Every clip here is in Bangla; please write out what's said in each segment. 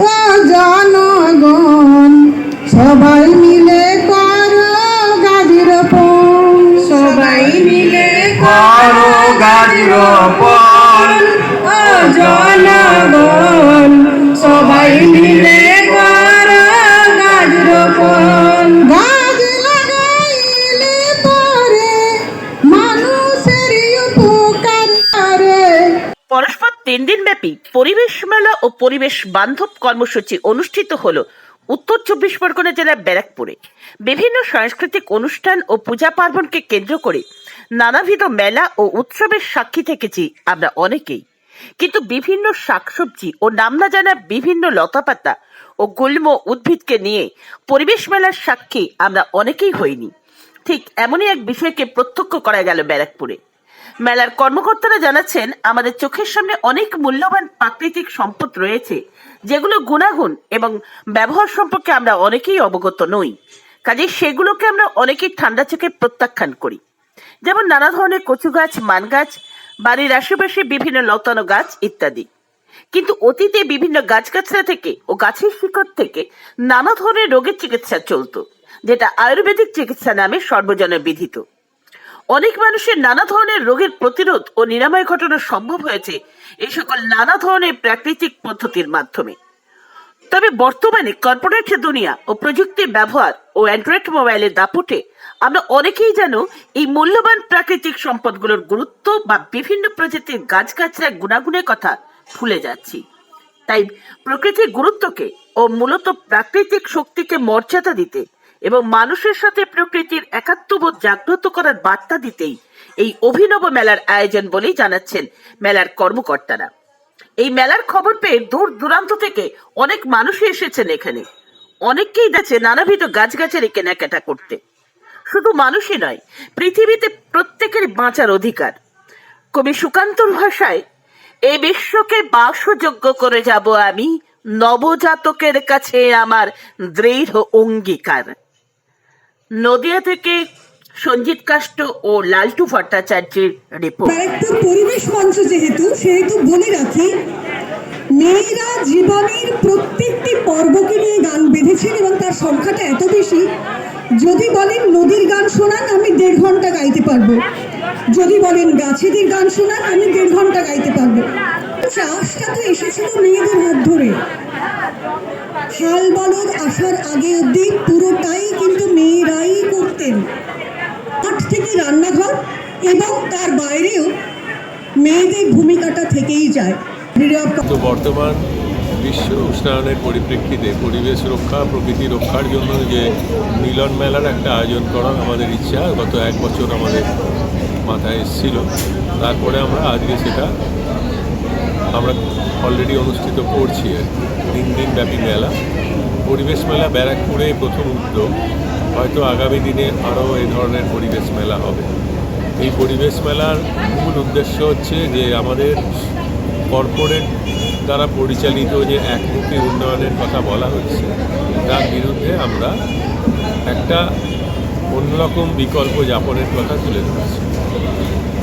ও জনগণ সবাই মিলে করো গাদির সবাই মিলে করো গাছ রোপণ ও জনগণ সবাই তিন দিনব্যাপী পরিবেশ মেলা ও পরিবেশ বান্ধব কর্মসূচি অনুষ্ঠিত হল উত্তর চব্বিশ পরগনা জেলার ব্যারাকপুরে। বিভিন্ন সাংস্কৃতিক অনুষ্ঠান ও পূজা পার্বণকে কেন্দ্র করে নানাবিধ মেলা ও উৎসবের সাক্ষী থেকেছি আমরা অনেকেই। কিন্তু বিভিন্ন শাকসবজি ও নাম না জানা বিভিন্ন লতাপাতা ও গুল্ম উদ্ভিদকে নিয়ে পরিবেশ মেলার সাক্ষী আমরা অনেকেই হইনি। ঠিক এমনই এক বিষয়কে প্রত্যক্ষ করা গেল ব্যারাকপুরে। মেলার কর্মকর্তারা জানাচ্ছেন, আমাদের চোখের সামনে অনেক মূল্যবান প্রাকৃতিক সম্পদ রয়েছে, যেগুলো গুণাগুণ এবং ব্যবহার সম্পর্কে আমরা অনেকেই অবগত নই। কাজে সেগুলোকে আমরা অনেকেই ঠান্ডা চোখে প্রত্যাখ্যান করি। যেমন নানা ধরনের কচু গাছ, মান গাছ, বাড়ির আশেপাশে বিভিন্ন লতানো গাছ ইত্যাদি। কিন্তু অতীতে বিভিন্ন গাছগাছরা থেকে ও গাছের শিকড় থেকে নানা ধরনের রোগের চিকিৎসা চলতো, যেটা আয়ুর্বেদিক চিকিৎসা নামে সর্বজনে বিধিত অনেক মানুষের নানা ধরনের রোগের প্রতিরোধ ও নিরাময় ঘটানো সম্ভব হয়েছে এই সকল নানা ধরনের প্রাকৃতিক পদ্ধতির মাধ্যমে। তবে বর্তমানে কর্পোরেট দুনিয়া ও প্রযুক্তির ব্যবহার ও অ্যান্ড্রয়েড মোবাইলের দাপটে আমরা অনেকেই যেন এই মূল্যবান প্রাকৃতিক সম্পদগুলোর গুরুত্ব বা বিভিন্ন প্রজাতির গাছগাছরা গুণাগুণের কথা ভুলে যাচ্ছি। তাই প্রকৃতির গুরুত্বকে ও মূলত প্রাকৃতিক শক্তিকে মর্যাদা দিতে এবং মানুষের সাথে প্রকৃতির একাত্মবোধ জাগ্রত করার বার্তা দিতেই এই অভিনব মেলার আয়োজন বলেই জানাচ্ছেন মেলার কর্মকর্তারা। এই মেলার খবর পেয়ে দূর দূরান্ত থেকে অনেক মানুষই এসেছেন এখানে। অনেককেই দেখছে নানাবিধ গাছগাছালি কেনাকাটা করতে। শুধু মানুষই নয়, পৃথিবীতে প্রত্যেকের বাঁচার অধিকার। কবি সুকান্তর ভাষায় এই বিশ্বকে বাসযোগ্য করে যাব আমি, নবজাতকের কাছে আমার দৃঢ় অঙ্গীকার। নদিয়া থেকে সঞ্জিত কাষ্ট ও লালটু ভট্টাচার্যের রিপোর্ট পরিবেশ মঞ্চ যেহেতু, সেহেতু বলে রাখি, মেয়েরা জীবনের প্রত্যেকটি পর্বকে নিয়ে গান বেঁধেছেন এবং তার সংখ্যাটা এত বেশি, যদি বলেন নদীর গান শোনান, আমি দেড় ঘণ্টা গাইতে পারব। যদি বলেন গাছেদের গান শোনান, আমি দেড় ঘণ্টা গাইতে পারব। চাষটা তো এসেছিল মেয়েদের হাত ধরে। হাল বলদ আসার আগে অবধি এবং তার বাইরেও মেয়েদের ভূমিকাটা থেকেই যায়। তো বর্তমান বিশ্ব উষ্ণায়নের পরিপ্রেক্ষিতে পরিবেশ রক্ষা, প্রকৃতি রক্ষার জন্য যে মিলন মেলার একটা আয়োজন করার আমাদের ইচ্ছা, গত এক বছর আমাদের মাথায় এসেছিল। তারপরে আমরা আজকে সেটা আমরা অলরেডি অনুষ্ঠিত করছি। তিন দিন ব্যাপী মেলা। পরিবেশ মেলা ব্যারাকপুরে প্রথম উদ্যোগ। হয়তো আগামী দিনে আরও এই ধরনের পরিবেশ মেলা হবে। এই পরিবেশ মেলার মূল উদ্দেশ্য হচ্ছে যে আমাদের কর্পোরেট দ্বারা পরিচালিত যে একমুখী উন্নয়নের কথা বলা হচ্ছে, তার বিরুদ্ধে আমরা একটা অন্যরকম বিকল্প যাপনের কথা তুলে ধরছি।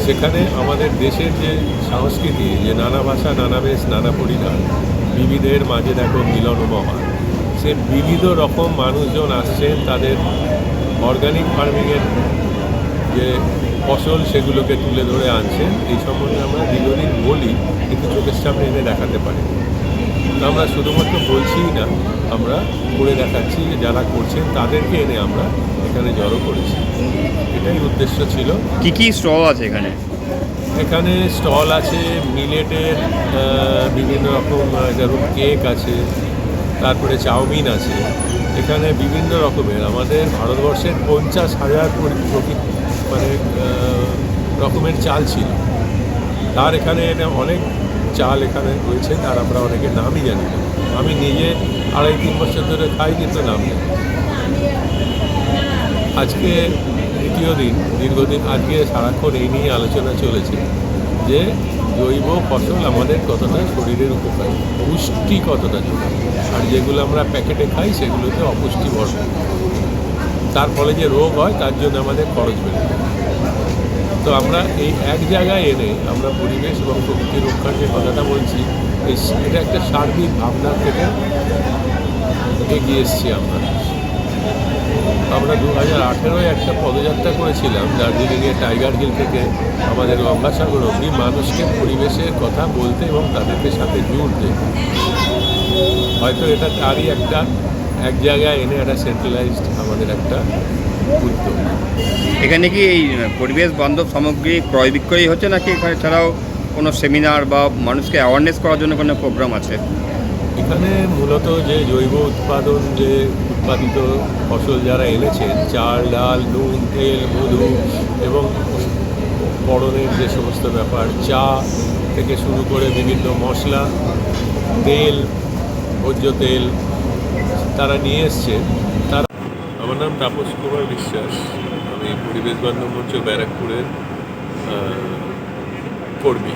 সেখানে আমাদের দেশের যে সংস্কৃতি, যে নানা ভাষা, নানা বেশ, নানা পরিধান, বিবিধের মাঝে দেখো মিলন মহান সে বিবিধ রকম মানুষজন আসছেন তাদের অর্গানিক ফার্মিংয়ের যে ফসল সেগুলোকে তুলে ধরে আনছেন এই সম্বন্ধে আমরা দীর্ঘদিন বলি কিন্তু চোখের সামনে এনে দেখাতে পারি আমরা শুধুমাত্র বলছিই না আমরা করে দেখাচ্ছি যে যারা করছেন তাদেরকে এনে আমরা এখানে জড়ো করেছি। এটাই উদ্দেশ্য ছিল। কি কি স্টল আছে এখানে? এখানে স্টল আছে মিলেটের বিভিন্ন রকম যেমন কেক আছে তারপরে চাউমিন আছে। এখানে বিভিন্ন রকমের আমাদের ভারতবর্ষের পঞ্চাশ হাজার পরি- প্রকৃ- মানে রকমের চাল ছিল। তার এখানে এটা অনেক চাল এখানে রয়েছে, তার আমরা অনেকে নামই জানি আমি নিজে আড়াই তিন বছর ধরে খাই, কিন্তু নাম আজকে দ্বিতীয় দিন, দীর্ঘদিন আজকে সারাক্ষণ এই নিয়ে আলোচনা চলেছে যে জৈব ফসল আমাদের কতটা শরীরের উপকারী, পুষ্টি কতটা জরুরি আর যেগুলো আমরা প্যাকেটে খাই, সেগুলোতে অপুষ্টি ভরপুর তার ফলে যে রোগ হয়, তার জন্য আমাদের খরচ বেড়ে তো আমরা এই এক জায়গায় এনে আমরা পরিবেশ এবং প্রকৃতি রক্ষার যে কথাটা বলছি, এই এটা একটা সার্বিক ভাবনা থেকে এগিয়ে এসছি আমরা। আমরা দু হাজার আঠেরোয় একটা পদযাত্রা করেছিলাম, দার্জিলিংয়ে টাইগার হিল থেকে আমাদের গঙ্গাসাগর অবধি মানুষকে পরিবেশের কথা বলতে এবং তাদেরকে সাথে জুড়তে। হয়তো এটা তারই একটা এক জায়গায় এনে একটা সেন্ট্রালাইজড আমাদের একটা উদ্যোগ। এখানে কি এই পরিবেশ বান্ধব সামগ্রী ক্রয় বিক্রয় হচ্ছে নাকি এখানে ছাড়াও কোনো সেমিনার বা মানুষকে অ্যাওয়ারনেস করার জন্য কোনো প্রোগ্রাম আছে? এখানে মূলত যে জৈব উৎপাদন যে উৎপাদিত ফসল যারা এনেছেন চাল ডাল নুন তেল মধু এবং পড়নের যে সমস্ত ব্যাপার চা থেকে শুরু করে বিভিন্ন মশলা তেল ভোজ্য তেল তারা নিয়ে এসছে। তারা আমার নাম তাপস কুমার বিশ্বাস। আমি পরিবেশ বান্ধব মঞ্চ ব্যারাকপুরের কর্মী।